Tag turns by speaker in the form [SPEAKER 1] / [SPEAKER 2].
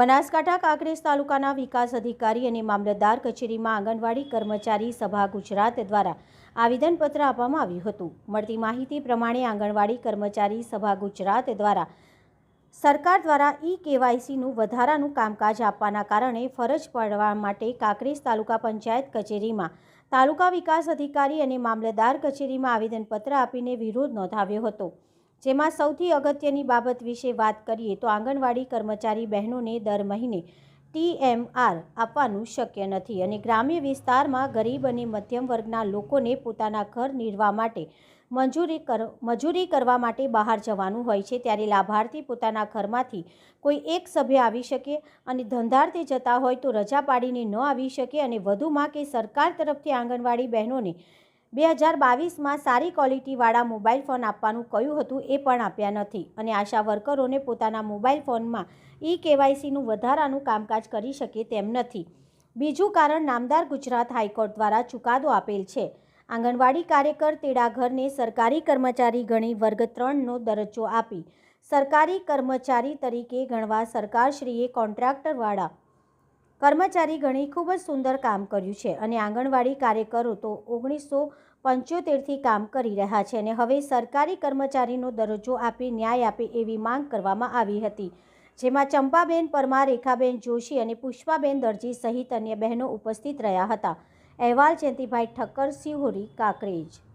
[SPEAKER 1] બનાસકાંઠા કાંકરેજ તાલુકાના વિકાસ અધિકારી અને મામલતદાર કચેરીમાં આંગણવાડી કર્મચારી સભા ગુજરાત દ્વારા આવેદનપત્ર આપવામાં આવ્યું હતું. મળતી માહિતી પ્રમાણે આંગણવાડી કર્મચારી સભા ગુજરાત દ્વારા સરકાર દ્વારા ઈ કેવાયસીનું વધારાનું કામકાજ આપવાના કારણે ફરજ પડવા માટે કાંકરેજ તાલુકા પંચાયત કચેરીમાં તાલુકા વિકાસ અધિકારી અને મામલતદાર કચેરીમાં આવેદનપત્ર આપીને વિરોધ નોંધાવ્યો હતો. જેમાં સૌથી અગત્યની બાબત વિશે વાત કરીએ તો આંગણવાડી કર્મચારી બહેનોને દર મહિને ટીએમઆર આપવાનું શક્ય નથી અને ગ્રામ્ય વિસ્તારમાં ગરીબ અને મધ્યમ વર્ગના લોકોને પોતાના ઘર નિર્વાહ માટે મંજૂરી કર, મજૂરી કરવા માટે બહાર જવાનું હોય છે. ત્યારે લાભાર્થી પોતાના ઘરમાંથી કોઈ એક સભ્ય આવી શકે અને ધંધાર્થે જતા હોય તો રજા પાડીને ન આવી શકે અને વધુમાં કે સરકાર તરફથી આંગણવાડી બહેનોને બે હજાર બાવીસમાં સારી ક્વોલિટીવાળા મોબાઈલ ફોન આપવાનું કહ્યું હતું એ પણ આપ્યા નથી અને આશા વર્કરોને પોતાના મોબાઈલ ફોનમાં ઈ કેવાયસીનું વધારાનું કામકાજ કરી શકે તેમ નથી. બીજું કારણ નામદાર ગુજરાત હાઈકોર્ટ દ્વારા ચુકાદો આપેલ છે. આંગણવાડી કાર્યકર તેડાઘરને સરકારી કર્મચારી ગણી વર્ગ ત્રણનો દરજ્જો આપી. સરકારી કર્મચારી તરીકે ગણવા સરકારશ્રીએ કોન્ટ્રાક્ટરવાળા કર્મચારી ગણી ખૂબ જ સુંદર કામ કર્યું છે અને આંગણવાડી કાર્યકરો તો ઓગણીસો પંચોતેરથી કામ કરી રહ્યા છે અને હવે સરકારી કર્મચારીનો દરજ્જો આપી ન્યાય આપે એવી માંગ કરવામાં આવી હતી. જેમાં ચંપાબેન પરમાર, રેખાબેન જોશી અને પુષ્પાબેન દરજી સહિત અન્ય બહેનો ઉપસ્થિત રહ્યા હતા. અહેવાલ, જયંતિભાઈ ઠક્કર, સિહોરી, કાકરેજ.